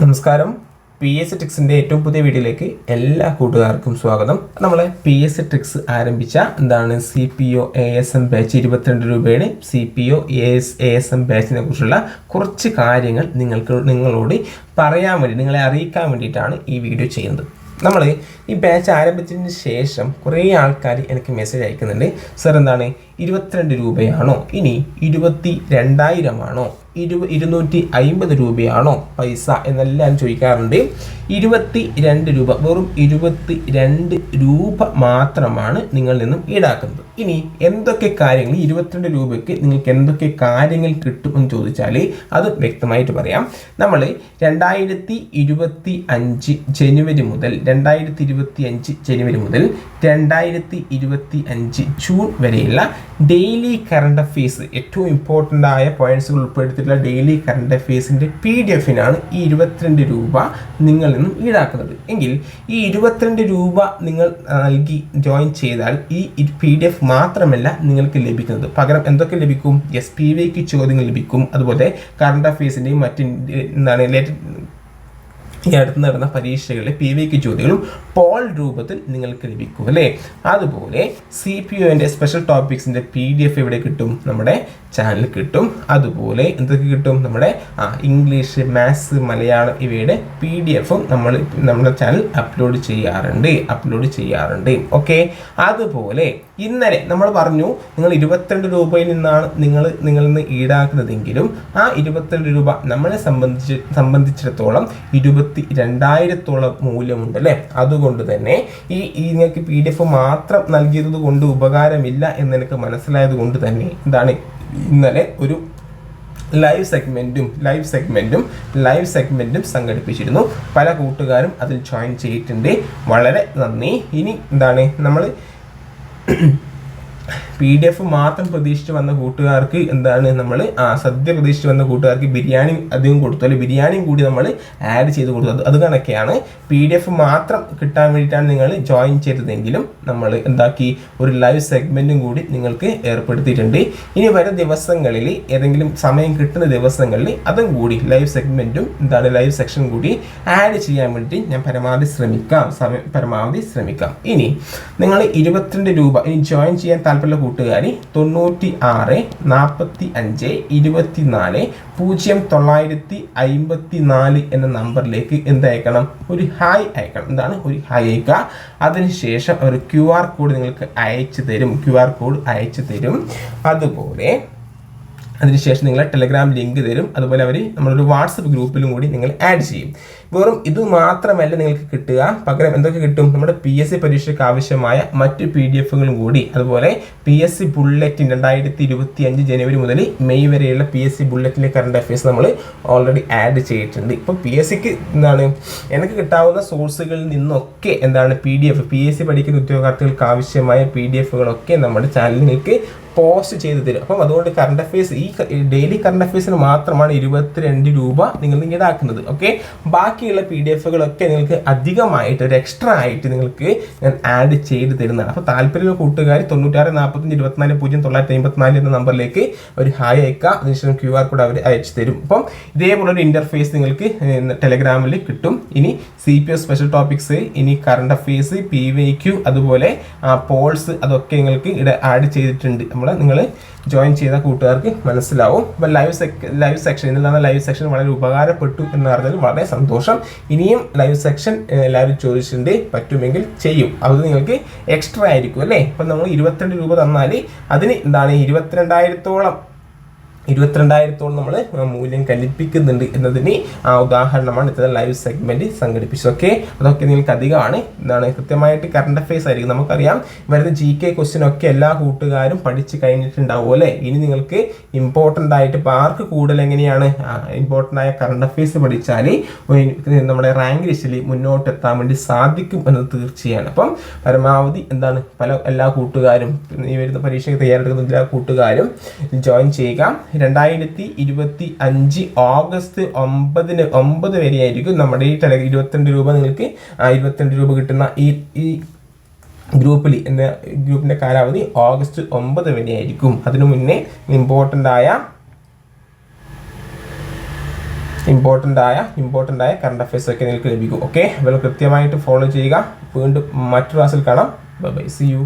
നമസ്കാരം. P S ട്രിക്സിന്റെ ഏറ്റവും പുതിയ വീഡിയോയിലേക്ക് എല്ലാ കൂട്ടുകാർക്കും സ്വാഗതം. നമ്മൾ പി എസ് ട്രിക്സ് ആരംഭിച്ച എന്താണ്? C P O A S M batch ഇരുപത്തിരണ്ട് രൂപയുടെ C P O A S A S M ബാച്ചിനെ കുറിച്ചുള്ള കുറച്ച് കാര്യങ്ങൾ നിങ്ങൾക്ക് നിങ്ങളോട് പറയാൻ വേണ്ടി നിങ്ങളെ അറിയിക്കാൻ വേണ്ടിയിട്ടാണ് ഈ വീഡിയോ ചെയ്യുന്നത്. നമ്മൾ ഈ ബാച്ച് ആരംഭിച്ചതിന് ശേഷം കുറേ ആൾക്കാർ എനിക്ക് മെസ്സേജ് അയക്കുന്നുണ്ട്. സർ എന്താണ്? ഇരുപത്തിരണ്ട് രൂപയാണോ? ഇനി ഇരുപത്തി രണ്ടായിരമാണോ ഇരു ഇരുന്നൂറ്റി അമ്പത് രൂപയാണോ പൈസ എന്നെല്ലാം ചോദിക്കാറുണ്ട്. ഇരുപത്തി രണ്ട് രൂപ വെറും ഇരുപത്തി രണ്ട് രൂപ മാത്രമാണ് നിങ്ങളിൽ നിന്നും ഈടാക്കുന്നത്. ഇനി എന്തൊക്കെ കാര്യങ്ങൾ ഇരുപത്തിരണ്ട് രൂപയ്ക്ക് നിങ്ങൾക്ക് എന്തൊക്കെ കാര്യങ്ങൾ കിട്ടുമെന്ന് ചോദിച്ചാൽ അത് വ്യക്തമായിട്ട് പറയാം. നമ്മൾ രണ്ടായിരത്തി ഇരുപത്തി അഞ്ച് ജനുവരി മുതൽ രണ്ടായിരത്തി ഇരുപത്തി അഞ്ച് ജനുവരി മുതൽ രണ്ടായിരത്തി ഇരുപത്തി അഞ്ച് ജൂൺ വരെയുള്ള ഡെയിലി കറണ്ട് അഫെയർസ് ഏറ്റവും ഇമ്പോർട്ടന്റ് ആയ പോയിന്റ്സുകൾ ഉൾപ്പെടുത്തിയിട്ടുള്ള ഡെയിലി കറണ്ട് അഫെയർസിന്റെ പി ഡി എഫിനാണ് ഈ ഇരുപത്തിരണ്ട് രൂപ നിങ്ങളിൽ നിന്നും ഈടാക്കുന്നത്. എങ്കിൽ ഈ ഇരുപത്തിരണ്ട് രൂപ നിങ്ങൾ നൽകി ജോയിൻ ചെയ്താൽ ഈ പി ഡി എഫ് മാത്രമല്ല നിങ്ങൾക്ക് ലഭിക്കുന്നത്. പകരം എന്തൊക്കെ ലഭിക്കും? എസ് പി വിക്ക് ചോദ്യങ്ങൾ ലഭിക്കും. അതുപോലെ കറണ്ട് അഫെയർസിന്റെയും മറ്റു എന്താണ് ഈ അടുത്ത് നടന്ന പരീക്ഷകളിലെ പി വിക്ക് ചോദ്യങ്ങളും പോൾ രൂപത്തിൽ നിങ്ങൾക്ക് ലഭിക്കും അല്ലേ? അതുപോലെ സി പി ഒന്റെ സ്പെഷ്യൽ ടോപ്പിക്സിന്റെ പി ഡി എഫ് എവിടെ കിട്ടും? നമ്മുടെ ചാനൽ കിട്ടും. അതുപോലെ എന്തൊക്കെ കിട്ടും? നമ്മുടെ ആ ഇംഗ്ലീഷ് മാത്സ് മലയാളം ഇവയുടെ പി ഡി എഫും നമ്മൾ നമ്മുടെ ചാനൽ അപ്ലോഡ് ചെയ്യാറുണ്ട് അപ്ലോഡ് ചെയ്യാറുണ്ട്. ഓക്കെ അതുപോലെ ഇന്നലെ നമ്മൾ പറഞ്ഞു നിങ്ങൾ ഇരുപത്തിരണ്ട് രൂപയിൽ നിന്നാണ് നിങ്ങൾ നിങ്ങളിൽ നിന്ന് ഈടാക്കുന്നതെങ്കിലും ആ ഇരുപത്തിരണ്ട് രൂപ നമ്മളെ സംബന്ധിച്ച് സംബന്ധിച്ചിടത്തോളം ഇരുപത്തി രണ്ടായിരത്തോളം മൂല്യമുണ്ട് അല്ലേ അതുകൊണ്ട് തന്നെ ഈ നിങ്ങൾക്ക് പി ഡി എഫ് മാത്രം നൽകിയത് കൊണ്ട് ഉപകാരമില്ല എന്ന് എനിക്ക് മനസ്സിലായത് കൊണ്ട് തന്നെ എന്താണ് ഇന്നലെ ഒരു ലൈവ് സെഗ്മെന്റും ലൈവ് സെഗ്മെന്റും ലൈവ് സെഗ്മെന്റും സംഘടിപ്പിച്ചിരുന്നു. പല കൂട്ടുകാരും അതിൽ ജോയിൻ ചെയ്തിട്ടുണ്ട്. വളരെ നന്ദി. ഇനി എന്താണ്? നമ്മൾ പി ഡി എഫ് മാത്രം പ്രതീക്ഷിച്ച് വന്ന കൂട്ടുകാർക്ക് എന്താണ് നമ്മൾ ആ സദ്യ പ്രതീക്ഷിച്ച് വന്ന കൂട്ടുകാർക്ക് ബിരിയാണി അധികം കൊടുത്തു അല്ലെങ്കിൽ ബിരിയാണിയും കൂടി നമ്മൾ ആഡ് ചെയ്ത് കൊടുത്തു അത് കണക്കെയാണ്. പി ഡി എഫ് മാത്രം കിട്ടാൻ വേണ്ടിയിട്ടാണ് നിങ്ങൾ ജോയിൻ ചെയ്തതെങ്കിലും നമ്മൾ എന്താക്കി ഒരു ലൈവ് സെഗ്മെന്റും കൂടി നിങ്ങൾക്ക് ഏർപ്പെടുത്തിയിട്ടുണ്ട്. ഇനി വരും ദിവസങ്ങളിൽ ഏതെങ്കിലും സമയം കിട്ടുന്ന ദിവസങ്ങളിൽ അതും കൂടി ലൈവ് സെഗ്മെന്റും എന്താണ് ലൈവ് സെക്ഷൻ കൂടി ആഡ് ചെയ്യാൻ വേണ്ടി ഞാൻ പരമാവധി ശ്രമിക്കാം. സമയം പരമാവധി ശ്രമിക്കാം. ഇനി നിങ്ങൾ ഇരുപത്തിരണ്ട് രൂപ ഇനി ജോയിൻ ചെയ്യാൻ താല്പര്യമുള്ള കൂട്ടുകാരി തൊണ്ണൂറ്റി ആറ് നാൽപ്പത്തി അഞ്ച് ഇരുപത്തിനാല് പൂജ്യം തൊള്ളായിരത്തി അമ്പത്തി നാല് എന്ന നമ്പറിലേക്ക് എന്ത് അയക്കണം? ഒരു ഹായ് അയക്കണം. എന്താണ്? ഒരു ഹായ് അയക്കുക അതിനുശേഷം ഒരു ക്യു ആർ കോഡ് നിങ്ങൾക്ക് അയച്ചു തരും. ക്യു ആർ കോഡ് അയച്ചു തരും. അതുപോലെ അതിനുശേഷം നിങ്ങളെ ടെലഗ്രാം ലിങ്ക് തരും. അതുപോലെ അവർ നമ്മളൊരു വാട്സപ്പ് ഗ്രൂപ്പിലും കൂടി നിങ്ങൾ ആഡ് ചെയ്യും. വെറും ഇത് മാത്രമല്ല നിങ്ങൾക്ക് കിട്ടുക. പകരം എന്തൊക്കെ കിട്ടും? നമ്മുടെ പി എസ് സി പരീക്ഷയ്ക്ക് ആവശ്യമായ മറ്റ് പി ഡി എഫുകളും കൂടി. അതുപോലെ പി എസ് സി ബുള്ളറ്റിൻ രണ്ടായിരത്തി ഇരുപത്തി അഞ്ച് ജനുവരി മുതൽ മെയ് വരെയുള്ള പി എസ് സി ബുള്ളറ്റിന്റെ കറണ്ട് അഫയേഴ്സ് നമ്മൾ ഓൾറെഡി ആഡ് ചെയ്തിട്ടുണ്ട്. ഇപ്പോൾ പി എസ് സിക്ക് എന്താണ്? എനിക്ക് കിട്ടാവുന്ന സോഴ്സുകളിൽ നിന്നൊക്കെ എന്താണ് P D F P S C പഠിക്കുന്ന ഉദ്യോഗാർത്ഥികൾക്ക് ആവശ്യമായ പി ഡി എഫുകളൊക്കെ നമ്മുടെ ചാനലിൽ നിങ്ങൾക്ക് പോസ്റ്റ് ചെയ്ത് തരും. അപ്പം അതുകൊണ്ട് കറണ്ട് അഫയേഴ്സ് ഈ ഡെയിലി കറണ്ട് അഫയേഴ്സിന് മാത്രമാണ് ഇരുപത്തിരണ്ട് രൂപ നിങ്ങൾ ഈടാക്കുന്നത് ഓക്കെ ബാക്കിയുള്ള പി ഡി എഫുകളൊക്കെ നിങ്ങൾക്ക് അധികമായിട്ട് ഒരു എക്സ്ട്രാ ആയിട്ട് നിങ്ങൾക്ക് ഞാൻ ആഡ് ചെയ്ത് തരുന്നതാണ്. അപ്പോൾ താല്പര്യമുള്ള കൂട്ടുകാർ തൊണ്ണൂറ്റാറ് നാൽപ്പത്തഞ്ച് ഇരുപത്തിനാല് പൂജ്യം തൊള്ളായിരത്തി അമ്പത്തിനാല് എന്ന നമ്പറിലേക്ക് ഒരു ഹായ് അയക്കുക അതിനുശേഷം ക്യു ആർ കോഡ് അവർ അയച്ചു തരും. അപ്പം ഇതേപോലെ ഒരു ഇന്റർഫേസ് നിങ്ങൾക്ക് ടെലഗ്രാമിൽ കിട്ടും. ഇനി C P S special topics ഇനി current affairs P Y Q അതുപോലെ പോൾസ് അതൊക്കെ നിങ്ങൾക്ക് ഇവിടെ ആഡ് ചെയ്തിട്ടുണ്ട്. നമ്മൾ നിങ്ങൾ ജോയിൻ ചെയ്ത കൂട്ടുകാർക്ക് മനസ്സിലാവും. അപ്പോൾ ലൈവ് സെക് ലൈവ് സെക്ഷൻ ഇന്നലെ ലൈവ് സെക്ഷൻ വളരെ ഉപകാരപ്പെട്ടു എന്ന് പറഞ്ഞാൽ വളരെ സന്തോഷം. ഇനിയും ലൈവ് സെക്ഷൻ എല്ലാവരും ചോദിച്ചിട്ടുണ്ട്. പറ്റുമെങ്കിൽ ചെയ്യും. അത് നിങ്ങൾക്ക് എക്സ്ട്രാ ആയിരിക്കും അല്ലേ? അപ്പം നമ്മൾ ഇരുപത്തിരണ്ട് രൂപ തന്നാൽ അതിന് എന്താണ്? ഇരുപത്തിരണ്ടായിരത്തോളം ഇരുപത്തിരണ്ടായിരത്തോളം നമ്മൾ മൂല്യം കല്പിക്കുന്നുണ്ട് എന്നതിന് ഉദാഹരണമാണ് ഇത്തരം ലൈവ് സെഗ്മെന്റ് സംഘടിപ്പിച്ചത്. ഓക്കെ അതൊക്കെ നിങ്ങൾക്ക് അധികമാണ്. എന്താണ് കൃത്യമായിട്ട് കറണ്ട് അഫയേഴ്സ് ആയിരിക്കും. നമുക്കറിയാം വരുന്ന ജി കെ ക്വസ്റ്റ്യൻ ഒക്കെ എല്ലാ കൂട്ടുകാരും പഠിച്ച് കഴിഞ്ഞിട്ടുണ്ടാവും അല്ലേ? ഇനി നിങ്ങൾക്ക് ഇമ്പോർട്ടന്റ് ആയിട്ട് ഇപ്പോൾ ആർക്ക് കൂടുതൽ എങ്ങനെയാണ്? ഇമ്പോർട്ടന്റ് ആയ കറണ്ട് അഫയേഴ്സ് പഠിച്ചാൽ നമ്മുടെ റാങ്ക് ലിസ്റ്റിൽ മുന്നോട്ട് എത്താൻ വേണ്ടി സാധിക്കും എന്നത് തീർച്ചയാണ്. അപ്പം പരമാവധി എന്താണ് പല എല്ലാ കൂട്ടുകാരും ഈ വരുന്ന പരീക്ഷയ്ക്ക് തയ്യാറെടുക്കുന്ന എല്ലാ കൂട്ടുകാരും ജോയിൻ ചെയ്യുക. രണ്ടായിരത്തി ഇരുപത്തി അഞ്ച് ഓഗസ്റ്റ് ഒമ്പതിന് ഒമ്പത് വരെയായിരിക്കും നമ്മുടെ ഈ ടെല ഇരുപത്തിരണ്ട് രൂപ നിങ്ങൾക്ക് ഇരുപത്തിരണ്ട് രൂപ കിട്ടുന്ന ഈ ഈ ഗ്രൂപ്പിൽ എന്ന ഗ്രൂപ്പിന്റെ കാലാവധി ഓഗസ്റ്റ് ഒമ്പത് വരെയായിരിക്കും. അതിനു മുന്നേ ഇമ്പോർട്ടന്റ് ആയ ഇമ്പോർട്ടന്റ് ആയ ഇമ്പോർട്ടന്റ് ആയ കറണ്ട് അഫയേഴ്സ് ഒക്കെ നിങ്ങൾക്ക് ലഭിക്കും. ഓക്കെ അപ്പോൾ കൃത്യമായിട്ട് ഫോളോ ചെയ്യുക. വീണ്ടും മറ്റു ക്ലാസ്സിൽ കാണാം. Bye bye C U